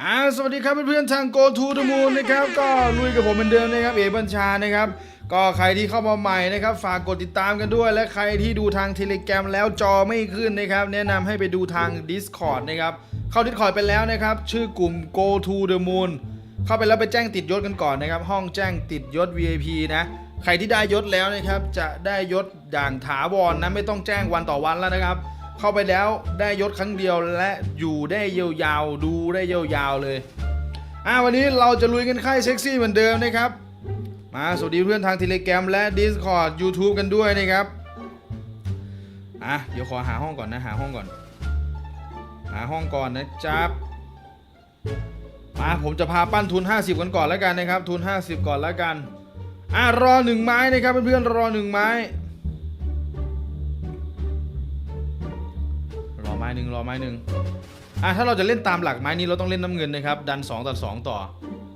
อ่าสวัสดีครับเพื่อนๆทาง Go to the Moon นะครับก็ลุยกับผมเหมือนเดิมนะครับเอบัญชานะครับ ก็ใครที่เข้ามาใหม่นะครับฝากกดติดตามกันด้วย และใครที่ดูทาง Telegram แล้วจอไม่ขึ้นนะครับ แนะนำให้ไปดูทาง Discord นะครับเข้า Discord ไปแล้วนะครับ ชื่อกลุ่ม Go to the Moon เข้าไปแล้วไปแจ้งติดยศกันก่อนนะครับ ห้องแจ้งติดยศ VIP นะใครที่ได้ยศแล้วนะครับ จะได้ยศอย่างถาวรนะไม่ต้องแจ้งวันต่อวันแล้วนะครับ เข้าไปแล้วได้ยศครั้งเดียวและอยู่ได้ยาวๆดูได้ยาวๆเลยอ่าวันนี้เราจะลุยกันค่ายเซ็กซี่เหมือนเดิมนะครับ มาสวัสดีเพื่อนทาง Telegram และ Discord YouTube กันด้วยนะครับอะเดี๋ยวขอหาห้องก่อนนะหาห้องก่อน หาห้องก่อนนะจ๊บมาผมจะพาปั้นทุน 50กันก่อนแล้วกันนะครับ ทุน 50 ก่อนแล้วกันอะรอหนึ่งไม้นะครับเพื่อนๆรอหนึ่งไม้ หนึ่งรอไม้หนึ่งอะถ้าเราจะเล่นตามหลักไม้นี้เราต้องเล่นน้ำเงินนะครับ ดัน 2ต่อ2ต่อ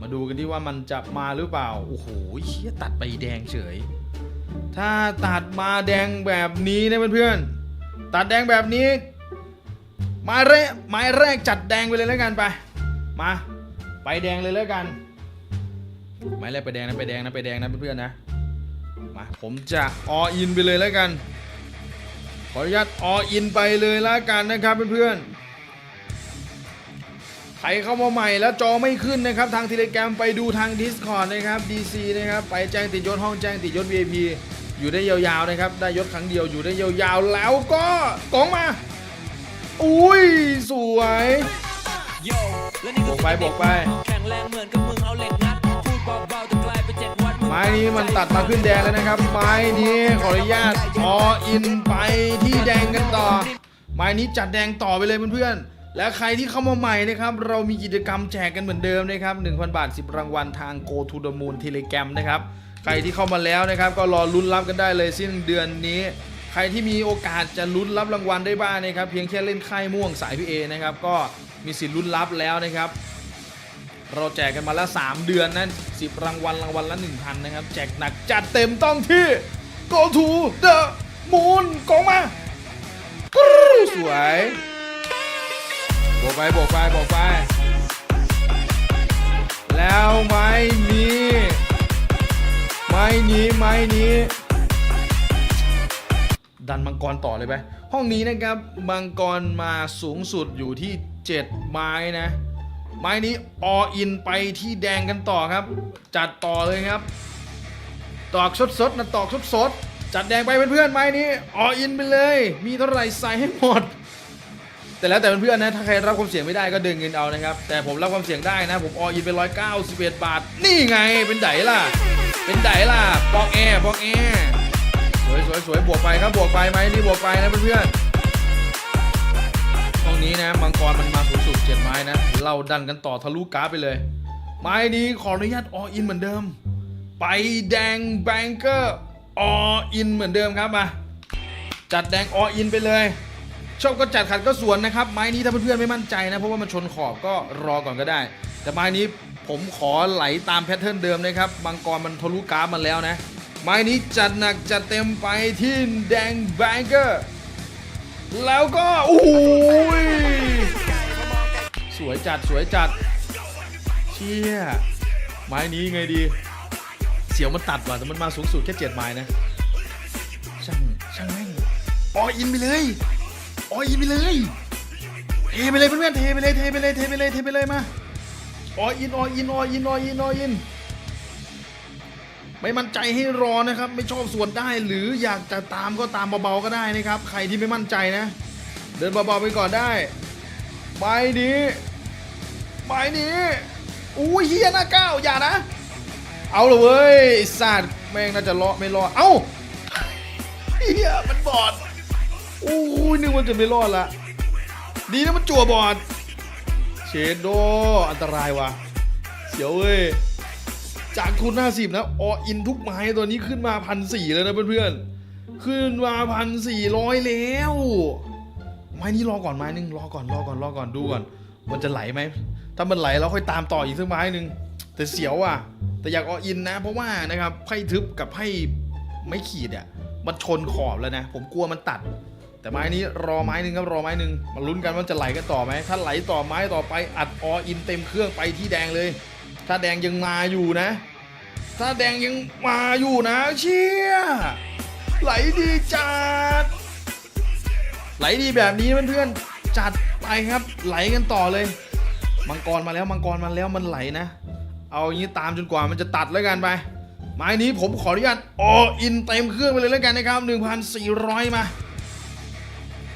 มาดูกันที่ว่ามันจะมาหรือเปล่า โอ้โหเชี่ยตัดไปแดงเฉย ถ้าตัดมาแดงแบบนี้นะเพื่อนๆตัดแดงแบบนี้ไม้แรกไม้แรกจัดแดงไปเลยแล้วกันไป มา ไปแดงเลยแล้วกัน ไม้แรกไปแดงนะไปแดงนะไปแดงนะเพื่อนๆนะมาผมจะออินไปเลยแล้วกัน ออนุญาตออินไปเลยแล้วกันนะครับเพื่อนๆใครเข้ามาใหม่แล้วจอไม่ขึ้นนะครับทาง Telegram ไปดูทาง Discord นะครับ DC นะครับไปแจ้งติดยศห้องแจ้งติดยศ VIP อยู่ได้ยาวๆนะครับ ได้ยศครั้งเดียวอยู่ได้ยาวๆแล้วก็กองมา อุ้ย สวยโยและนี่บก็วกไปบวกไปแข็งแรงเหมือนกับมึงเอาเหล็กงัดพูดเบาๆแต่กล ม้นี้มันตัดมาขึ้นแดงแล้วนะครับ ไม้นี้ขออนุญาตออินไปที่แดงกันต่อ ไม้นี้จัดแดงต่อไปเลยเพื่อนๆ และใครที่เข้ามาใหม่นะครับ เรามีกิจกรรมแจกกันเหมือนเดิมนะครับ 1,000 บาท 10 รางวัลทาง Go to the Moon Telegram นะครับ ใครที่เข้ามาแล้วนะครับ ก็รอลุ้นรับกันได้เลยสิ้นเดือนนี้ ใครที่มีโอกาสจะลุ้นรับรางวัลได้บ้างนะครับ เพียงแค่เล่นค่ายม่วงสายพี่เอนะครับ ก็มีสิทธิ์ลุ้นรับแล้วนะครับ เราแจกกันมาแล้ว 3 เดือนนะ10 รางวัลรางวัลละ 1,000 นะครับ แจกหนักจัดเต็มต้องที่ Go to the Moon กองมาสวยโบกไปโบกไปโบกไป แล้วไม้นี้ไม้นี้ไม้นี้ ดันมังกรต่อเลยไป ห้องนี้นะครับ มังกรมาสูงสุดอยู่ที่ 7 ไม้นะ ไม้นี้ออินไปที่แดงกันต่อครับ จัดต่อเลยครับ ตอกสดสดนะตอกสดสดจัดแดงไปเพื่อนๆไม้นี้ออินไปเลย มีเท่าไหร่ใส่ให้หมด แต่แล้วแต่เพื่อนๆนะถ้าใครรับความเสี่ยงไม่ได้ก็ดินเงินเอานะครับ แต่ผมรับความเสี่ยงได้นะ ผมออินไป191บเอ็ดบาท นี่ไงเป็นไดล่ะ เป็นไดล่ะปอกแอร์ปอกแอร์สวยสวยสวยบวกไปครับบวกไปไหมนี่บวกไปนะเพื่อนๆ งนี้นะมังกรมันมาสูงสุดเจ็ดไม้นะ เราดันกันต่อทะลุกราฟไปเลย ไม้นี้ขออนุญาตออินเหมือนเดิม ไปแดงแบงเกอร์ออินเหมือนเดิมครับมาจัดแดงออินไปเลย ชอบก็จัดขัดก็สวนนะครับ ไม้นี้ถ้าเพื่อนๆไม่มั่นใจนะ เพราะว่ามันชนขอบก็รอก่อนก็ได้ แต่ไม้นี้ผมขอไหลตามแพทเทิร์นเดิมนะครับมังกรมันทะลุกราฟมาแล้วนะ ไม้นี้จัดหนักจัดเต็มไปที่แดงแบงเกอร์แล้วก็โอ้ วยจัดสวยจัด เชี่ยไม้นี้ไงดี เสียวมันตัดว่ะแต่มันมาสูงสุดแค่เจ็ดไม้นะช่างช่างแม่งออินไปเลยออินไปเลยเทไปเลยเพื่อนๆเทไปเลยเทไปเลยเทไปเลยเทไปเลยมาออินออินออินออินออินไม่มั่นใจให้รอนะครับ ไม่ชอบส่วนได้หรืออยากจะตามก็ตามเบาๆก็ได้นะครับ ใครที่ไม่มั่นใจนะ เดินเบาๆไปก่อนได้ใบนี้ใบนี้อุ้ยเฮียหน้าเก้าอย่านะ เอาเลยเว้ยสัตว์แม่งน่าจะรอดไม่รอดเอ้าเฮียมันบอดอู้ยนึกว่าจะไม่รอดละดีนะมันจั่วบอดเชดโดอันตรายว่ะเสียวเว้ยจากทุน50นะออินทุกไม้ตัวนี้ขึ้นมาพันสี่แล้วนะเพื่อนๆขึ้นมาพันสี่ร้อยแล้ว ไม้นี้รอก่อนไม้นึงรอก่อนรอก่อนรอก่อนดูก่อน มันจะไหลไหม ถ้ามันไหลเราค่อยตามต่ออีกสักไม้หนึ่งแต่เสียวอะ แต่อยากออินนะ เพราะว่านะครับไพ่ทึบกับไพ่ไม่ขีดอะ มันชนขอบแล้วนะ ผมกลัวมันตัด แต่ไม้นี้รอไม้หนึ่งครับรอไม้หนึ่งมาลุ้นกันว่าจะไหลกันต่อไหม ถ้าไหลต่อไม้ต่อไปอัดออินเต็มเครื่องไปที่แดงเลย ถ้าแดงยังมาอยู่นะ ถ้าแดงยังมาอยู่นะเชี่ยไหลดีจัดไหลดีแบบนี้เพื่อนๆจัด ไปครับไหลกันต่อเลย มังกรมาแล้วมังกรมาแล้วมันไหลนะ เอาอย่างนี้ตามจนกว่ามันจะตัดแล้วกันไปไม้นี้ผมขออนุญาตออินเต็มเครื่องไปเลยแล้วกันนะครับ 1,400 มา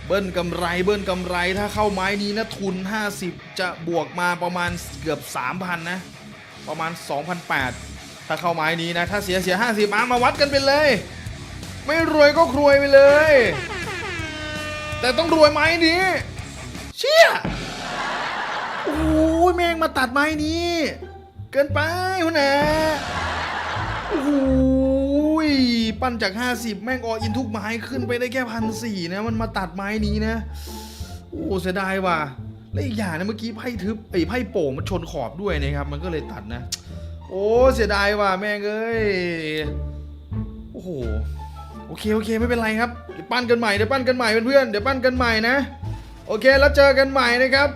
เบิ้ลกำไรเบิ้ลกำไรถ้าเข้าไม้นี้นะทุน 50 จะบวกมาประมาณเกือบ 3,000 นะ ประมาณ 2,800 ถ้าเข้าไม้นี้นะ ถ้าเสียเสีย 50มามาวัดกันไปเลย ไม่รวยก็ครวยไปเลย แต่ต้องรวยไม้นี้ เชี่ยโอ้ยแม่งมาตัดไม้นี้ เกินไปหัวหนะโอ้ยปั้นจาก 50 แม่งออินทุกไม้ขึ้นไปได้แค่พันสี่นะมันมาตัดไม้นี้นะ โอ้เสียดายว่ะและอีกอย่างนะเมื่อกี้ไพ่ทึบไอ้ไพ่โป่งมันชนขอบด้วยนะครับ มันก็เลยตัดนะ โอ้เสียดายว่ะแม่งเอ้ยโอ้โหโอเคโอเคไม่เป็นไรครับเดี๋ยวปั้นกันใหม่เดี๋ยวปั้นกันใหม่เพื่อนๆเดี๋ยวปั้นกันใหม่นะ โอเคแล้วเจอกันใหม่นะครับ